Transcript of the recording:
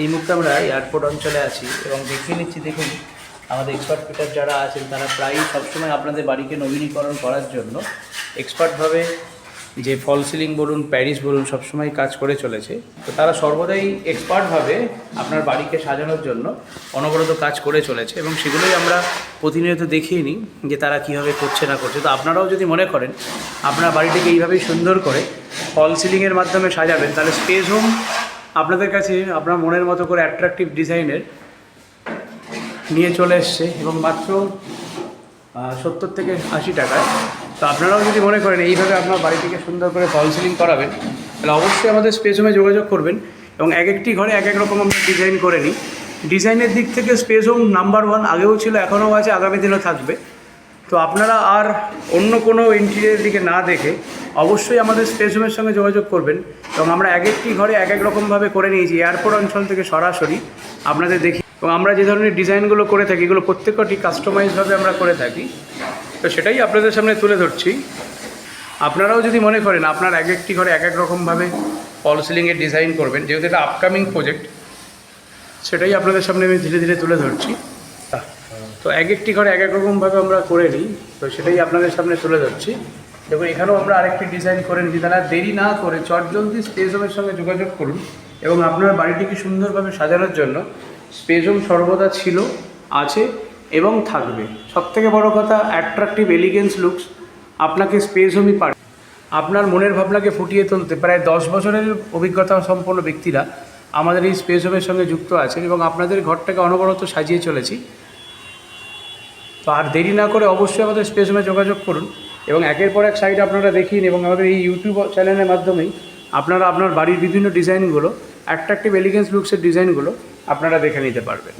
এই মুহূর্তে আমরা এয়ারপোর্ট অঞ্চলে আছি এবং দেখিয়ে নিচ্ছি, দেখুন, আমাদের এক্সপার্ট ফিটার যারা আছেন, তারা প্রায়ই সবসময় আপনাদের বাড়িকে নবীনীকরণ করার জন্য এক্সপার্টভাবে যে ফল সিলিং বলুন, প্যারিস বলুন, সবসময় কাজ করে চলেছে। তো তারা সর্বদাই এক্সপার্টভাবে আপনার বাড়িকে সাজানোর জন্য অনবরত কাজ করে চলেছে এবং সেগুলোই আমরা প্রতিনিয়ত দেখিয়ে নিই যে তারা কীভাবে করছে না করছে। তো আপনারাও যদি মনে করেন, আপনার বাড়িটিকে এইভাবেই সুন্দর করে ফল সিলিংয়ের মাধ্যমে সাজাবেন, তাহলে স্পেস হোম আপনাদের কাছে আপনার মনের মতো করে অ্যাট্রাকটিভ ডিজাইনের নিয়ে চলে এসছে এবং মাত্র সত্তর থেকে আশি টাকায়। তো আপনারাও যদি মনে করেন এইভাবে আপনার বাড়িটিকে সুন্দর করে ফল সিলিং করাবেন, তাহলে অবশ্যই আমাদের স্পেস হোমে যোগাযোগ করবেন এবং এক একটি ঘরে এক এক রকম আমরা ডিজাইন করে নিই। ডিজাইনের দিক থেকে স্পেস হোম নাম্বার ওয়ান আগেও ছিল, এখনও আছে, আগামী দিনও থাকবে। তো আপনারা আর অন্য কোনো ইন্টেরিয়ারের দিকে না দেখে অবশ্যই আমাদের স্পেস হোমের সঙ্গে যোগাযোগ করবেন এবং আমরা এক একটি ঘরে এক এক রকমভাবে করে নিয়েছি। এয়ারপোর্ট অঞ্চল থেকে সরাসরি আপনাদের দেখি এবং আমরা যে ধরনের ডিজাইনগুলো করে থাকি, এগুলো প্রত্যেকটি কাস্টমাইজভাবে আমরা করে থাকি। তো সেটাই আপনাদের সামনে তুলে ধরছি। আপনারাও যদি মনে করেন আপনার এক একটি ঘরে এক এক রকমভাবে ফল সিলিংয়ের ডিজাইন করবেন, যেহেতু এটা আপকামিং প্রজেক্ট সেটাই আপনাদের সামনে আমি ধীরে ধীরে তুলে ধরছি। তো এক একটি ঘরে এক এক রকমভাবে আমরা করে নিই, তো সেটাই আপনাদের সামনে তুলে ধরছি। দেখুন, এখানেও আমরা আরেকটি ডিজাইন করে নিচ্ছি তারা দেরি না করে চটজলদি স্পেস হোমের সঙ্গে যোগাযোগ করুন এবং আপনার বাড়িটিকে সুন্দরভাবে সাজানোর জন্য স্পেস হোম সর্বদা ছিল, আছে এবং থাকবে। সবথেকে বড় কথা অ্যাট্রাকটিভ এলিগেন্স লুকস আপনাকে স্পেস হোমই পারে আপনার মনের ভাবনাকে ফুটিয়ে তুলতে প্রায় দশ বছরের অভিজ্ঞতা সম্পন্ন ব্যক্তিরা আমাদের এই স্পেস হোমের সঙ্গে যুক্ত আছেন এবং আপনাদের ঘরটাকে অনবরত সাজিয়ে চলেছি। তো আর দেরি না করে অবশ্যই আমাদের স্পেস হোমে যোগাযোগ করুন এবং একের পর এক সাইড আপনারা দেখিন এবং আমাদের এই ইউটিউব চ্যানেলের মাধ্যমেই আপনারা আপনার বাড়ির বিভিন্ন ডিজাইনগুলো অ্যাট্রাকটিভ এলিগেন্স লুকসের ডিজাইনগুলো আপনারা দেখে নিতে পারবেন।